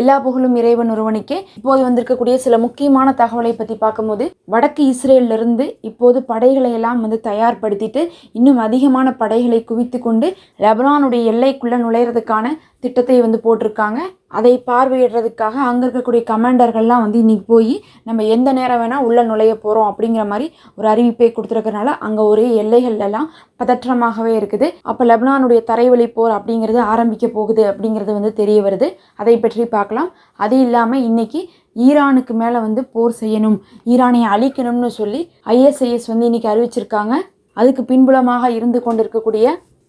எல்லா புகழும் இறைவன் ஒருவனுக்கே. இப்போது வந்திருக்கக்கூடிய சில முக்கியமான தகவலை பற்றி பார்க்கும்போது வடக்கு இஸ்ரேலிருந்து இப்போது படைகளை எல்லாம் வந்து தயார்படுத்திட்டு இன்னும் அதிகமான படைகளை குவித்து கொண்டு லெபனானுடைய எல்லைக்குள்ளே நுழையிறதுக்கான திட்டத்தை வந்து போட்டிருக்காங்க. அதை பார்வையிடுறதுக்காக அங்கே இருக்கக்கூடிய கமாண்டர்கள்லாம் வந்து இன்றைக்கி போய் நம்ம எந்த நேரம் வேணால் உள்ளே நுழைய போகிறோம் அப்படிங்கிற மாதிரி ஒரு அறிவிப்பை கொடுத்துருக்கறனால அங்கே ஒரே எல்லைகள்லாம் பதற்றமாகவே இருக்குது. அப்போ லெபனானுடைய தரைவழி போர் அப்படிங்கிறது ஆரம்பிக்க போகுது அப்படிங்கிறது வந்து தெரிய வருது. அதை பற்றி பார்க்கலாம். அது இல்லாமல் இன்னைக்கு ஈரானுக்கு மேலே வந்து போர் செய்யணும் ஈரானை அழிக்கணும்னு சொல்லி ஐஎஸ்ஐஎஸ் வந்து இன்னைக்கு அறிவிச்சிருக்காங்க. அதுக்கு பின்புலமாக இருந்து கொண்டிருக்கக்கூடிய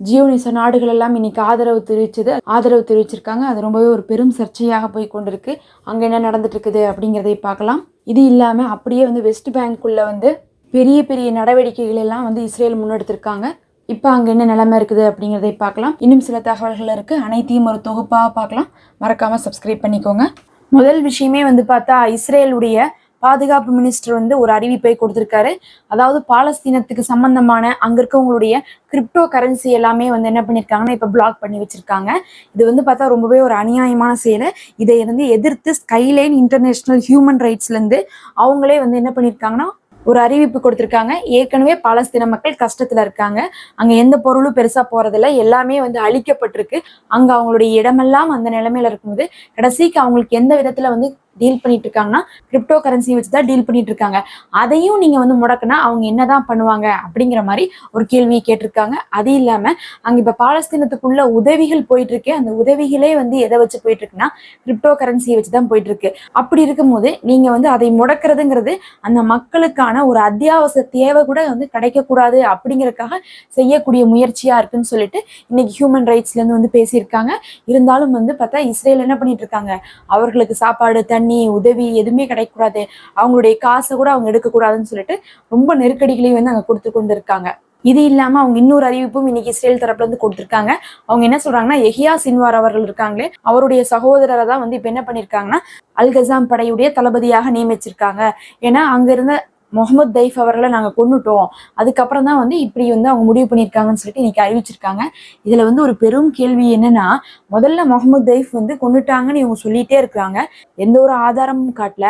ஜியோனிச நாடுகள் எல்லாம் இன்னைக்கு ஆதரவு தெரிவிச்சது. ஆதரவு தெரிவிச்சிருக்காங்க. அது ரொம்பவே ஒரு பெரும் சர்ச்சையாக போய் கொண்டிருக்கு. அங்கே என்ன நடந்துட்டு இருக்குது அப்படிங்கிறதை பார்க்கலாம். இது இல்லாமல் அப்படியே வந்து வெஸ்ட் பேங்க்குள்ளே வந்து பெரிய பெரிய நடவடிக்கைகள் எல்லாம் வந்து இஸ்ரேல் முன்னெடுத்திருக்காங்க. இப்போ அங்கே என்ன நிலைமை இருக்குது அப்படிங்கிறதை பார்க்கலாம். இன்னும் சில தகவல்கள் இருக்குது அனைத்தையும் ஒரு தொகுப்பாக பார்க்கலாம். மறக்காமல் சப்ஸ்கிரைப் பண்ணிக்கோங்க. முதல் விஷயமே வந்து பார்த்தா இஸ்ரேலுடைய பாதுகாப்பு மினிஸ்டர் வந்து ஒரு அறிவிப்பை கொடுத்திருக்காரு. அதாவது பாலஸ்தீனத்துக்கு சம்பந்தமான அங்க இருக்கவங்களுடைய கிரிப்டோ கரன்சி எல்லாமே வந்து என்ன பண்ணியிருக்காங்கன்னா இப்போ பிளாக் பண்ணி வச்சிருக்காங்க. இது வந்து பார்த்தா ரொம்பவே ஒரு அநியாயமான செயல். இதை வந்து எதிர்த்து ஸ்கைலைன் இன்டர்நேஷனல் ஹியூமன் ரைட்ஸ்லேருந்து அவங்களே வந்து என்ன பண்ணியிருக்காங்கன்னா ஒரு அறிவிப்பு கொடுத்துருக்காங்க. ஏற்கனவே பாலஸ்தீன மக்கள் கஷ்டத்துல இருக்காங்க. அங்க எந்த பொருளும் பெருசா போறதில்ல. எல்லாமே வந்து அழிக்கப்பட்டிருக்கு. அங்க அவங்களுடைய இடமெல்லாம் அந்த நிலைமையில இருக்கும்போது கடைசிக்கு அவங்களுக்கு எந்த விதத்துல வந்து டீல் பண்ணிட்டு இருக்காங்கன்னா கிரிப்டோ கரன்சி வச்சு தான் டீல் பண்ணிட்டு இருக்காங்க அதையும் நீங்க வந்து முடக்குனா அவங்க என்னதான் பண்ணுவாங்க அப்படிங்கிற மாதிரி ஒரு கேள்வியை கேட்டிருக்காங்க. அது இல்லாம அங்க இப்ப பாலஸ்தீனத்துக்குள்ள உதவிகள் போயிட்டு இருக்கு அந்த உதவிகளே வந்து எதை வச்சு போயிட்டு இருக்குன்னா கிரிப்டோ கரன்சியை வச்சு தான் போயிட்டு இருக்கு அப்படி இருக்கும்போது நீங்க வந்து அதை முடக்கிறதுங்கிறது அந்த மக்களுக்கான ஒரு அத்தியாவசிய தேவை கூட வந்து கிடைக்கக்கூடாது அப்படிங்கிறதுக்காக செய்யக்கூடிய முயற்சியா இருக்குன்னு சொல்லிட்டு இன்னைக்கு ஹியூமன் ரைட்ஸ்ல இருந்து வந்து பேசியிருக்காங்க. இருந்தாலும் வந்து பார்த்தா இஸ்ரேல் என்ன பண்ணிட்டு இருக்காங்க அவர்களுக்கு சாப்பாடு தண்ணி உதவி எதுவுமே கிடைக்கக்கூடாது. அவங்களுடைய காசை கூட அவங்க எடுக்கக்கூடாதுன்னு சொல்லிட்டு ரொம்ப நெருக்கடிகளையும் வந்து அங்க கொடுத்து கொண்டு இருக்காங்க இது இல்லாம அவங்க இன்னொரு அறிவிப்பும் இன்னைக்கு இஸ்ரேல் தரப்புல இருந்து கொடுத்திருக்காங்க. அவங்க என்ன சொல்றாங்கன்னா எஹியா சின்வார் அவர்கள் இருக்காங்களே அவருடைய சகோதரரை தான் வந்து இப்ப என்ன பண்ணிருக்காங்கன்னா அல்கசாம் படையுடைய தளபதியாக நியமிச்சிருக்காங்க. ஏன்னா அங்க இருந்த முகமது தைஃப் அவர்களை நாங்கள் கொண்டுட்டோம் அதுக்கப்புறம் தான் வந்து இப்படி வந்து அவங்க முடிவு பண்ணியிருக்காங்கன்னு சொல்லிட்டு இன்னைக்கு அறிவிச்சிருக்காங்க. இதுல வந்து ஒரு பெரும் கேள்வி என்னன்னா முதல்ல முகமது தைஃப் வந்து கொண்டுட்டாங்கன்னு இவங்க சொல்லிட்டே இருக்கிறாங்க. எந்த ஒரு ஆதாரமும் காட்டல.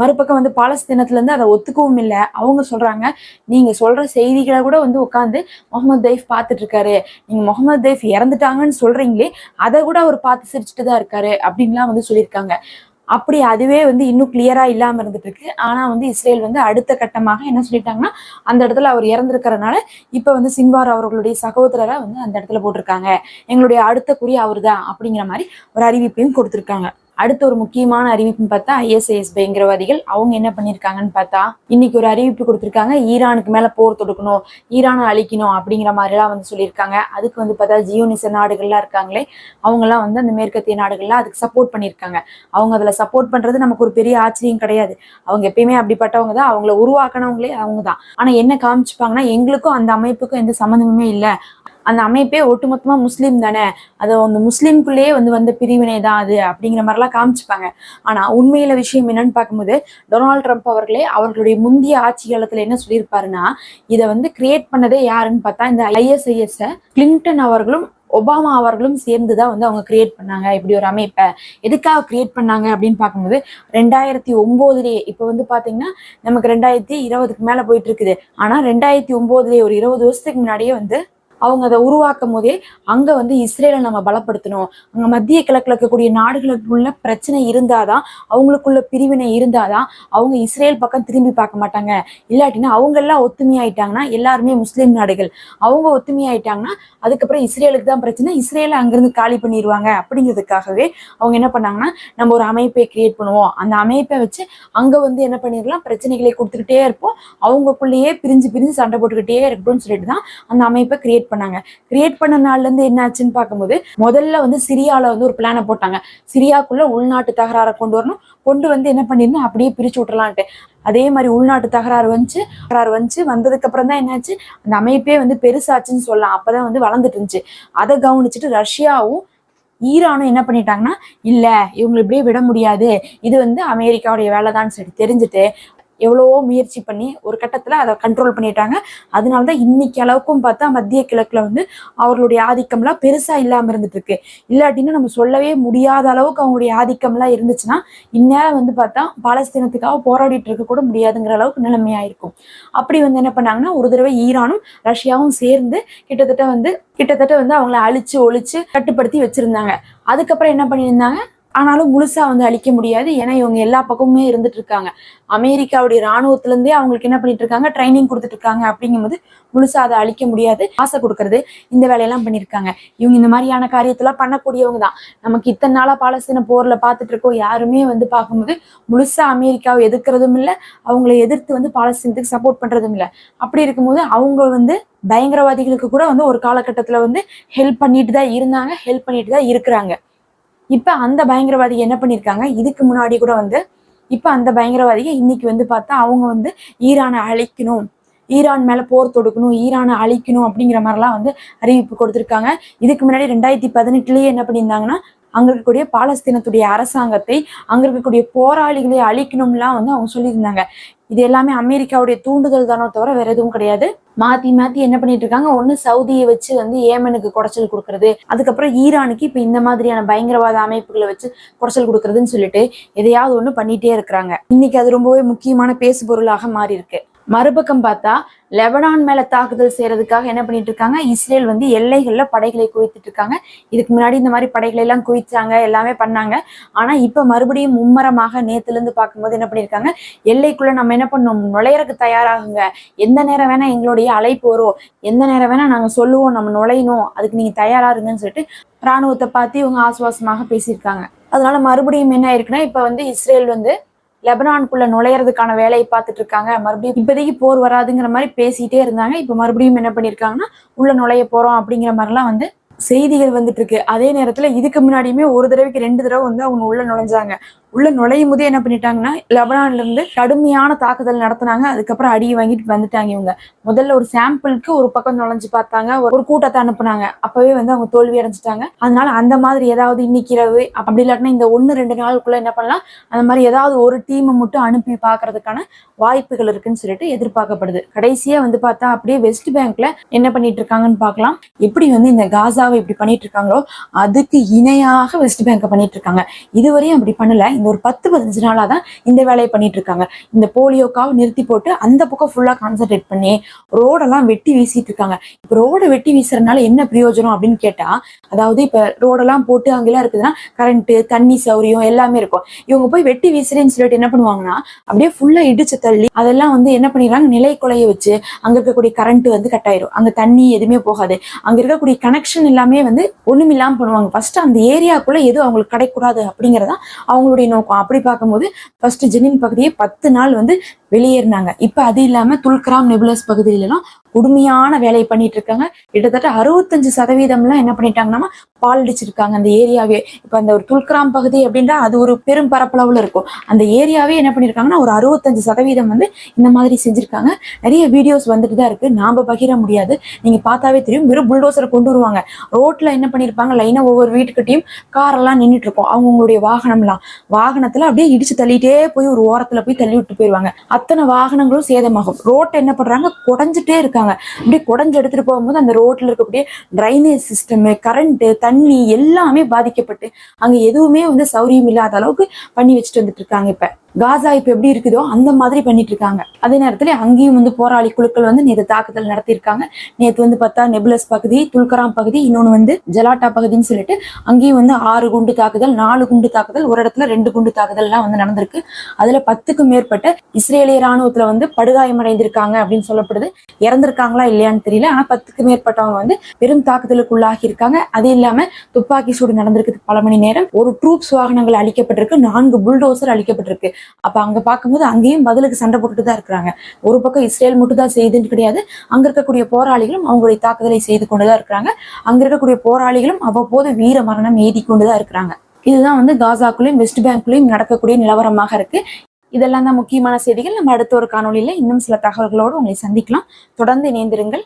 மறுபக்கம் வந்து பாலஸ்தீனத்துல இருந்து அதை ஒத்துக்கவும் இல்லை. அவங்க சொல்றாங்க நீங்க சொல்ற செய்திகளை கூட வந்து உட்காந்து முகமது தைஃப் பார்த்துட்டு இருக்காரு. நீங்க முகமது தைஃப் இறந்துட்டாங்கன்னு சொல்றீங்களே அதை கூட அவர் பார்த்து சிரிச்சுட்டு தான் இருக்காரு அப்படின்லாம் வந்து சொல்லியிருக்காங்க. அப்படி அதுவே வந்து இன்னும் கிளியரா இல்லாம இருந்துட்டு இருக்கு ஆனா வந்து இஸ்ரேல் வந்து அடுத்த கட்டமாக என்ன சொல்லிட்டாங்கன்னா அந்த இடத்துல அவர் இறந்திருக்கிறதுனால இப்ப வந்து சின்வார் அவர்களுடைய சகோதரரை வந்து அந்த இடத்துல போட்டிருக்காங்க. எங்களுடைய அடுத்த குறி அவர்தான் அப்படிங்கிற மாதிரி ஒரு அறிவிப்பையும் கொடுத்திருக்காங்க. அடுத்த ஒரு முக்கியமான அறிவிப்புன்னு பார்த்தா ஐஎஸ்ஐஎஸ் பயங்கரவாதிகள் அவங்க என்ன பண்ணியிருக்காங்கன்னு பார்த்தா இன்னைக்கு ஒரு அறிவிப்பு கொடுத்துருக்காங்க. ஈரானுக்கு மேல போர் தொடுக்கணும் ஈரானை அழிக்கணும் அப்படிங்கிற மாதிரிலாம் வந்து சொல்லியிருக்காங்க. அதுக்கு வந்து பார்த்தா ஜியோனிச நாடுகள்லாம் இருக்காங்களே அவங்கெல்லாம் வந்து அந்த மேற்கத்திய நாடுகள்லாம் அதுக்கு சப்போர்ட் பண்ணியிருக்காங்க. அவங்க அதில் சப்போர்ட் பண்றது நமக்கு ஒரு பெரிய ஆச்சரியம் கிடையாது. அவங்க எப்பயுமே அப்படிப்பட்டவங்க தான். அவங்கள உருவாக்கினவங்களே அவங்க தான். ஆனா என்ன காமிச்சுப்பாங்கன்னா எங்களுக்கும் அந்த அமைப்புக்கும் எந்த சம்மந்தமுமே இல்லை. அந்த அமைப்பே ஒட்டுமொத்தமா முஸ்லீம் தானே? அது அந்த முஸ்லீம்குள்ளேயே வந்து வந்த பிரிவினை தான் அது அப்படிங்கிற மாதிரிலாம் காமிச்சுப்பாங்க. ஆனா உண்மையில விஷயம் என்னன்னு பார்க்கும்போது டொனால்ட் ட்ரம்ப் அவர்களே அவர்களுடைய முந்தைய ஆட்சி காலத்துல என்ன சொல்லியிருப்பாருன்னா இதை வந்து கிரியேட் பண்ணதே யாருன்னு பார்த்தா இந்த ஐஎஸ்ஐஎஸ் கிளின்டன் அவர்களும் ஒபாமா அவர்களும் சேர்ந்து தான் வந்து அவங்க கிரியேட் பண்ணாங்க. இப்படி ஒரு அமைப்பை எதுக்காக கிரியேட் பண்ணாங்க அப்படின்னு பார்க்கும்போது ரெண்டாயிரத்தி ஒம்போதுலேயே இப்போ வந்து பார்த்தீங்கன்னா நமக்கு ரெண்டாயிரத்தி இருபதுக்கு மேலே போயிட்டு இருக்குது. ஆனால் ரெண்டாயிரத்தி ஒம்போதுலேயே ஒரு இருபது வருஷத்துக்கு முன்னாடியே வந்து அவங்க அதை உருவாக்கும் போதே அங்கே வந்து இஸ்ரேலை நம்ம பலப்படுத்தணும். அங்கே மத்திய கிழக்கில் இருக்கக்கூடிய நாடுகளுக்குள்ள பிரச்சனை இருந்தாதான் அவங்களுக்குள்ள பிரிவினை இருந்தாதான் அவங்க இஸ்ரேல் பக்கம் திரும்பி பார்க்க மாட்டாங்க. இல்லாட்டினா அவங்க எல்லாம் ஒத்துமையாயிட்டாங்கன்னா எல்லாருமே முஸ்லீம் நாடுகள். அவங்க ஒத்துமையாயிட்டாங்கன்னா அதுக்கப்புறம் இஸ்ரேலுக்கு தான் பிரச்சனை. இஸ்ரேலை அங்கேருந்து காலி பண்ணிடுவாங்க அப்படிங்கிறதுக்காகவே அவங்க என்ன பண்ணாங்கன்னா நம்ம ஒரு அமைப்பை கிரியேட் பண்ணுவோம். அந்த அமைப்பை வச்சு அங்கே வந்து என்ன பண்ணிடலாம்? பிரச்சனைகளை கொடுத்துக்கிட்டே இருப்போம். அவங்களுக்குள்ளேயே பிரிஞ்சு பிரிஞ்சு சண்டை போட்டுக்கிட்டே இருக்கட்டும்னு சொல்லிட்டு தான் அந்த அமைப்பை கிரியேட் பண்ணாங்க. கிரியேட் பண்ண நாள்ல இருந்து என்ன ஆச்சுன்னு பார்க்கும்போது முதல்ல வந்து சிரியால வந்து ஒரு பிளானை போட்டாங்க. சிரியாக்குள்ள உள்நாட்டு தகராறை கொண்டு வரணும். கொண்டு வந்து என்ன பண்ணிருந்தோம் அப்படியே பிரிச்சு விட்டுலான்ட்டு அதே மாதிரி உள்நாட்டு தகராறு வந்துச்சு. தகராறு வந்துச்சு. வந்ததுக்கு அப்புறம் தான் என்னாச்சு? அந்த அமைப்பே வந்து பெருசாச்சுன்னு சொல்லலாம். அப்பதான் வந்து வளர்ந்துட்டு இருந்துச்சு. அதை கவனிச்சுட்டு ரஷ்யாவும் ஈரானும் என்ன பண்ணிட்டாங்கன்னா இல்ல இவங்களை இப்படியே விட முடியாது. இது வந்து அமெரிக்காவுடைய வேலை தான் சொல்லி தெரிஞ்சுட்டு எவ்வளவோ முயற்சி பண்ணி ஒரு கட்டத்துல அதை கண்ட்ரோல் பண்ணிட்டாங்க. அதனால தான் இன்னைக்கு அளவுக்கும் பார்த்தா மத்திய கிழக்குல வந்து அவர்களுடைய ஆதிக்கம்லாம் பெருசா இல்லாம இருந்துட்டு இருக்கு இல்லாட்டின்னு நம்ம சொல்லவே முடியாத அளவுக்கு அவங்களுடைய ஆதிக்கம்லாம் இருந்துச்சுன்னா இந்நேரம் வந்து பார்த்தா பாலஸ்தீனத்துக்காக போராடிட்டு இருக்க கூட முடியாதுங்கிற அளவுக்கு நிலைமையாயிருக்கும். அப்படி வந்து என்ன பண்ணாங்கன்னா ஒரு தடவை ஈரானும் ரஷ்யாவும் சேர்ந்து கிட்டத்தட்ட வந்து கிட்டத்தட்ட வந்து அவங்கள அழிச்சு ஒழிச்சு கட்டுப்படுத்தி வச்சிருந்தாங்க. அதுக்கப்புறம் என்ன பண்ணியிருந்தாங்க? ஆனாலும் முழுசா வந்து அழிக்க முடியாது. ஏன்னா இவங்க எல்லா பக்கமுமே இருந்துட்டு இருக்காங்க அமெரிக்காவுடைய ராணுவத்துல இருந்தே அவங்களுக்கு என்ன பண்ணிட்டு இருக்காங்க ட்ரைனிங் கொடுத்துட்டு இருக்காங்க அப்படிங்கும்போது முழுசா அதை அழிக்க முடியாது. ஆசை கொடுக்கறது இந்த வேலையெல்லாம் பண்ணியிருக்காங்க. இவங்க இந்த மாதிரியான காரியத்தெல்லாம் பண்ணக்கூடியவங்க தான். நமக்கு இத்தனை நாளா பாலஸ்தீன போர்ல பார்த்துட்டு இருக்கோம் யாருமே வந்து பார்க்கும்போது முழுசா அமெரிக்காவை எதிர்க்கிறதும் இல்லை. அவங்கள எதிர்த்து வந்து பாலஸ்தீனத்துக்கு சப்போர்ட் பண்றதும் இல்லை. அப்படி இருக்கும்போது அவங்க வந்து பயங்கரவாதிகளுக்கு கூட வந்து ஒரு காலகட்டத்தில் வந்து ஹெல்ப் பண்ணிட்டு தான் இருந்தாங்க. ஹெல்ப் பண்ணிட்டு தான் இருக்கிறாங்க. இப்ப அந்த பயங்கரவாதி என்ன பண்ணியிருக்காங்க இதுக்கு முன்னாடி கூட வந்து இப்ப அந்த பயங்கரவாதியை இன்னைக்கு வந்து பார்த்தா அவங்க வந்து ஈரானை அழிக்கணும். ஈரான் மேல போர் தொடுக்கணும் ஈரானை அழிக்கணும் அப்படிங்கிற மாதிரிலாம் வந்து அறிவிப்பு கொடுத்திருக்காங்க. இதுக்கு முன்னாடி ரெண்டாயிரத்தி பதினெட்டுலயே என்ன பண்ணியிருந்தாங்கன்னா அங்க இருக்கக்கூடிய பாலஸ்தீனத்துடைய அரசாங்கத்தை அங்க இருக்கக்கூடிய போராளிகளை அழிக்கணும்லாம் வந்து அவங்க சொல்லியிருந்தாங்க. இது எல்லாமே அமெரிக்காவுடைய தூண்டுதல் தானோ தவிர வேற எதுவும் கிடையாது. மாத்தி மாத்தி என்ன பண்ணிட்டு இருக்காங்க? ஒண்ணு சவுதியை வச்சு வந்து ஏமனுக்கு குடைச்சல் கொடுக்கறது அதுக்கப்புறம் ஈரானுக்கு இப்ப இந்த மாதிரியான பயங்கரவாத அமைப்புகளை வச்சு குடைச்சல் கொடுக்கறதுன்னு சொல்லிட்டு எதையாவது ஒண்ணு பண்ணிட்டே இருக்கிறாங்க. இன்னைக்கு அது ரொம்பவே முக்கியமான பேசு பொருளாக மாறி இருக்கு மறுபக்கம் பார்த்தா லெபனான் மேல தாக்குதல் செய்யறதுக்காக என்ன பண்ணிட்டு இருக்காங்க? இஸ்ரேல் வந்து எல்லைகள்ல படைகளை குவித்துட்டு இருக்காங்க. இதுக்கு முன்னாடி இந்த மாதிரி படைகளை எல்லாம் குவிச்சாங்க எல்லாமே பண்ணாங்க. ஆனா இப்ப மறுபடியும் மும்மரமாக நேத்துல இருந்து பார்க்கும்போது என்ன பண்ணிருக்காங்க? எல்லைக்குள்ள நம்ம என்ன பண்ணோம்? நுழையறதுக்கு தயாராகுங்க. எந்த நேரம் வேணா எங்களுடைய அழைப்பு வரும். எந்த நேரம் வேணா நாங்க சொல்லுவோம் நம்ம நுழையணும். அதுக்கு நீங்க தயாரா இருங்கன்னு சொல்லிட்டு ராணுவத்தை பார்த்து இவங்க ஆசுவாசமாக பேசியிருக்காங்க. அதனால மறுபடியும் என்ன ஆயிருக்குன்னா இப்ப வந்து இஸ்ரேல் வந்து லெபனானுக்குள்ள நுழையறதுக்கான வேலையை பார்த்துட்டு இருக்காங்க. மறுபடியும் இப்போதைக்கு போர் வராதுங்கிற மாதிரி பேசிட்டே இருந்தாங்க. இப்போ மறுபடியும் என்ன பண்ணியிருக்காங்கன்னா உள்ள நுழைய போறோம் அப்படிங்கிற மாதிரிலாம் வந்து செய்திகள் வந்துட்டு இருக்கு. அதே நேரத்துல இதுக்கு முன்னாடியுமே ஒரு தடவைக்கு ரெண்டு தடவை வந்து அவங்க உள்ள நுழைஞ்சாங்க. உள்ள நுழையும் போதே என்ன பண்ணிட்டாங்கன்னா லெபனான்ல இருந்து கடுமையான தாக்குதல் நடத்தினாங்க. அதுக்கப்புறம் அடியை வாங்கிட்டு வந்துட்டாங்க இவங்க. முதல்ல ஒரு சாம்பிளுக்கு ஒரு பக்கம் நுழைஞ்சு பார்த்தாங்க. ஒரு கூட்டத்தை அனுப்புனாங்க. அப்பவே வந்து அவங்க தோல்வி அடைஞ்சிட்டாங்க. அதனால அந்த மாதிரி ஏதாவது இன்னைக்கு இரவு அப்படி இல்லாட்டினா இந்த ஒன்னு ரெண்டு நாளுக்குள்ள என்ன பண்ணலாம்? அந்த மாதிரி ஏதாவது ஒரு டீமை மட்டும் அனுப்பி பார்க்கறதுக்கான வாய்ப்புகள் இருக்குன்னு சொல்லிட்டு எதிர்பார்க்கப்படுது. கடைசியா வந்து பார்த்தா அப்படியே வெஸ்ட் பேங்க்ல என்ன பண்ணிட்டு இருக்காங்கன்னு பார்க்கலாம். எப்படி வந்து இந்த காசாவை இப்படி பண்ணிட்டு இருக்காங்களோ அதுக்கு இணையாக வெஸ்ட் பேங்கை பண்ணிட்டு இருக்காங்க. இதுவரையும் அப்படி பண்ணல. இந்த ஒரு பத்து பதினஞ்சு நாளாக தான் இந்த வேலையை பண்ணிட்டு இருக்காங்க இந்த போலியோக்காவை நிறுத்தி போட்டு அந்த பக்கம் ஃபுல்லா கான்சென்ட்ரேட் பண்ணி ரோடெல்லாம் வெட்டி வீசிட்டு இருக்காங்க இப்ப ரோடை வெட்டி வீசுறதுனால என்ன பிரயோஜனம் அப்படின்னு கேட்டா அதாவது இப்போ ரோடெல்லாம் போட்டு அங்கெல்லாம் இருக்குதுன்னா கரண்ட் தண்ணி சௌரியம் எல்லாமே இருக்கும். இவங்க போய் வெட்டி வீசுறேன்னு சொல்லிட்டு என்ன பண்ணுவாங்கன்னா அப்படியே ஃபுல்லா இடிச்சு தள்ளி அதெல்லாம் வந்து என்ன பண்ணிடுறாங்க நிலை குலைய வச்சு அங்க இருக்கக்கூடிய கரண்ட் வந்து கட் ஆயிரும். அங்க தண்ணி எதுவுமே போகாது. அங்க இருக்கக்கூடிய கனெக்ஷன் எல்லாமே வந்து ஒண்ணுமில்லாம பண்ணுவாங்க. ஃபர்ஸ்ட் அந்த ஏரியாக்குள்ள எதுவும் அவங்களுக்கு கிடைக்கூடாது அப்படிங்கறதா அவங்களுடைய நோக்கம். அப்படி பார்க்கும்போது ஃபர்ஸ்ட் ஜெனின் பகுதியை பத்து நாள் வந்து வெளியேறினாங்க. இப்ப அது இல்லாம துல்கிராம் நெபுலஸ் பகுதியிலலாம் கொடுமையான வேலையை பண்ணிட்டு இருக்காங்க கிட்டத்தட்ட அறுபத்தஞ்சு சதவீதம்லாம் என்ன பண்ணிட்டாங்கன்னா பால் அடிச்சிருக்காங்க அந்த ஏரியாவே இப்ப அந்த ஒரு துல்கிராம் பகுதி அப்படின்றா அது ஒரு பெரும் பரப்பளவுல இருக்கும். அந்த ஏரியாவே என்ன பண்ணிருக்காங்கன்னா ஒரு அறுபத்தஞ்சு சதவீதம் வந்து இந்த மாதிரி செஞ்சிருக்காங்க. நிறைய வீடியோஸ் வந்துட்டு தான் இருக்கு. நாம பகிர முடியாது. நீங்க பார்த்தாவே தெரியும் வெறும் புல்டோசரை கொண்டு வருவாங்க. ரோட்ல என்ன பண்ணிருப்பாங்க லைனா ஒவ்வொரு வீட்டுக்கிட்டையும் காரெல்லாம் நின்றுட்டு இருக்கும். அவங்களுடைய வாகனம்லாம். வாகனத்துல அப்படியே இடிச்சு தள்ளிட்டே போய் ஒரு ஓரத்துல போய் தள்ளி விட்டு போயிருவாங்க. அத்தனை வாகனங்களும் சேதமாகும். ரோட்டை என்ன பண்றாங்க? குடஞ்சிட்டே இருக்காங்க. அப்படியே குடஞ்சு எடுத்துட்டு போகும்போது அந்த ரோட்ல இருக்கக்கூடிய ட்ரைனேஜ் சிஸ்டம் கரண்ட் தண்ணி எல்லாமே பாதிக்கப்பட்டு அங்க எதுவுமே வந்து சௌரியம் இல்லாத அளவுக்கு பண்ணி வச்சுட்டு வந்துட்டு இருக்காங்க இப்ப. காசா இப்ப எப்படி இருக்குதோ அந்த மாதிரி பண்ணிட்டு இருக்காங்க அதே நேரத்துல அங்கேயும் வந்து போராளி குழுக்கள் வந்து நேற்று தாக்குதல் நடத்தியிருக்காங்க. நேற்று வந்து பார்த்தா நெபுலஸ் பகுதி துல்கராம் பகுதி இன்னொன்னு வந்து ஜலாட்டா பகுதின்னு சொல்லிட்டு அங்கேயும் வந்து ஆறு குண்டு தாக்குதல் நாலு குண்டு தாக்குதல் ஒரு இடத்துல ரெண்டு குண்டு தாக்குதல்லாம் வந்து நடந்திருக்கு. அதுல பத்துக்கும் மேற்பட்ட இஸ்ரேலிய ராணுவத்துல வந்து படுகாயமடைந்திருக்காங்க அப்படின்னு சொல்லப்படுது. இறந்திருக்காங்களா இல்லையான்னு தெரியல. ஆனா பத்துக்கும் மேற்பட்டவங்க வந்து பெரும் தாக்குதலுக்குள்ளாகி இருக்காங்க. அது இல்லாம துப்பாக்கி சூடு நடந்திருக்கு பல மணி நேரம். ஒரு ட்ரூப்ஸ் வாகனங்கள் அழிக்கப்பட்டிருக்கு. நான்கு புல்டோசர் அளிக்கப்பட்டிருக்கு அப்ப அங்க பார்க்கும்போது அங்கேயும் பதிலுக்கு சண்டை போட்டுட்டு தான் இருக்கிறாங்க. ஒரு பக்கம் இஸ்ரேல் மட்டும் தான் செய்துன்னு கிடையாது. அங்க இருக்கக்கூடிய போராளிகளும் அவங்களுடைய தாக்குதலை செய்து கொண்டு தான் இருக்கிறாங்க. அங்க இருக்கக்கூடிய போராளிகளும் அவ்வப்போது வீர மரணம் எய்தி கொண்டுதான் இருக்கிறாங்க. இதுதான் வந்து காசாக்குள்ளேயும் வெஸ்ட் பேங்க்லயும் நடக்கக்கூடிய நிலவரமாக இருக்கு. இதெல்லாம் தான் முக்கியமான செய்திகள். நம்ம அடுத்த ஒரு காணொலியில் இன்னும் சில தகவல்களோடு உங்களை சந்திக்கலாம். தொடர்ந்து இணைந்திருங்கள்.